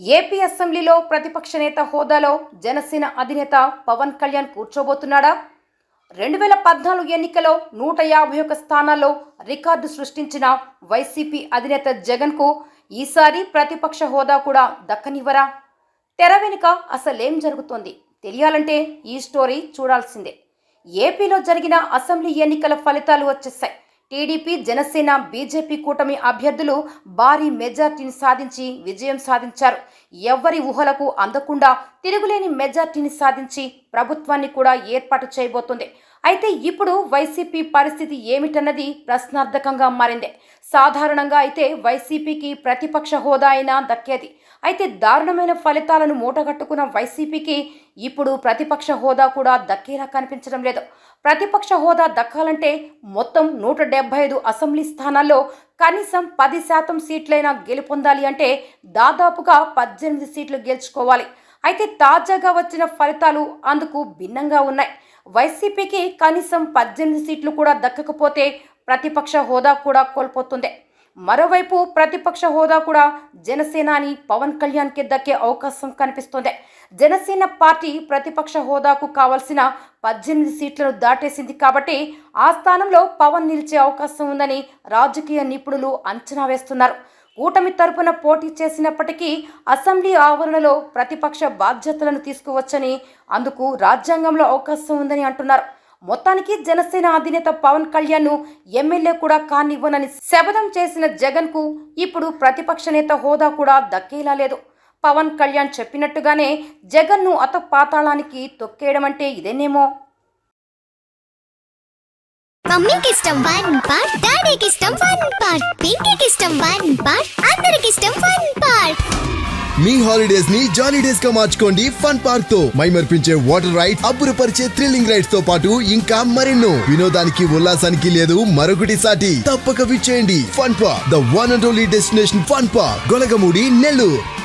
AP అసెంబ్లీలో ప్రతిపక్ష నేత హోదాలో జనసేన అధినేత పవన్ కళ్యాణ్ కూర్చోబోతున్నాడా? రెండు వేల పద్నాలుగు ఎన్నికలో నూట యాభై ఒక్క స్థానాల్లో రికార్డు సృష్టించిన వైసీపీ అధినేత జగన్కు ఈసారి ప్రతిపక్ష హోదా కూడా దక్కనివ్వరా? తెర వెనుక అసలేం జరుగుతోంది? తెలియాలంటే ఈ స్టోరీ చూడాల్సిందే. ఏపీలో జరిగిన అసెంబ్లీ ఎన్నికల ఫలితాలు వచ్చేసాయి టీడీపీ జనసేన బీజేపీ కూటమి అభ్యర్థులు భారీ మెజార్టీని సాధించి విజయం సాధించారు. ఎవ్వరి ఊహలకు అందకుండా తిరుగులేని మెజార్టీని సాధించి ప్రభుత్వాన్ని కూడా ఏర్పాటు చేయబోతుంది. అయితే ఇప్పుడు వైసీపీ పరిస్థితి ఏమిటన్నది ప్రశ్నార్థకంగా మారింది. సాధారణంగా అయితే వైసీపీకి ప్రతిపక్ష హోదా అయినా దక్కేది. అయితే దారుణమైన ఫలితాలను మూటగట్టుకున్న వైసీపీకి ఇప్పుడు ప్రతిపక్ష హోదా కూడా దక్కేలా కనిపించడం లేదు. ప్రతిపక్ష హోదా దక్కాలంటే మొత్తం నూట డెబ్బై ఐదు అసెంబ్లీ స్థానాల్లో కనీసం పది శాతం సీట్లైనా గెలుపొందాలి అంటే దాదాపుగా పద్దెనిమిది సీట్లు గెలుచుకోవాలి. అయితే తాజాగా వచ్చిన ఫలితాలు అందుకు భిన్నంగా ఉన్నాయి. వైసీపీకి కనీసం పద్దెనిమిది సీట్లు కూడా దక్కకపోతే ప్రతిపక్ష హోదా కూడా కోల్పోతుంది. మరోవైపు ప్రతిపక్ష హోదా కూడా జనసేనాని పవన్ కళ్యాణ్కి దక్కే అవకాశం కనిపిస్తోంది. జనసేన పార్టీ ప్రతిపక్ష హోదాకు కావలసిన పద్దెనిమిది సీట్లను దాటేసింది కాబట్టి ఆ స్థానంలో పవన్ నిలిచే అవకాశం ఉందని రాజకీయ నిపుణులు అంచనా వేస్తున్నారు. కూటమి తరపున పోటీ చేసినప్పటికీ అసెంబ్లీ ఆవరణలో ప్రతిపక్ష బాధ్యతలను తీసుకువచ్చని అందుకు రాజ్యాంగంలో అవకాశం ఉందని అంటున్నారు. మొత్తానికి జనసేన అధినేత పవన్ కళ్యాణ్ ఎమ్మెల్యే కూడా కానివ్వనని శపథం చేసిన జగన్కు ఇప్పుడు ప్రతిపక్ష నేత హోదా కూడా దక్కేలా లేదు. పవన్ కళ్యాణ్ చెప్పినట్టుగానే జగన్ను అత పాతాళానికి తొక్కేయడం అంటే ఇదేనేమో. మమ్మీకి ఇష్టం వన్ పార్ట్ డాడీకి ఇష్టం వన్ పార్ట్ పింకీకి ఇష్టం వన్ పార్ట్ అందరికి ఇష్టం వన్ పార్ట్ మీ హాలిడేస్ని జాలీ డేస్గా మార్చుకోండి ఫన్ పార్క్తో. మైమర్పించే వాటర్ రైడ్ అబ్బురపరిచే థ్రిల్లింగ్ రైడ్స్తో పాటు ఇంకా మరెన్నో. వినోదానికి ఉల్లాసానికి లేదు మరొకటి సాటి. తప్పక విచ్చేయండి. Fun park the one and only destination fun park Golagamudi Nellore.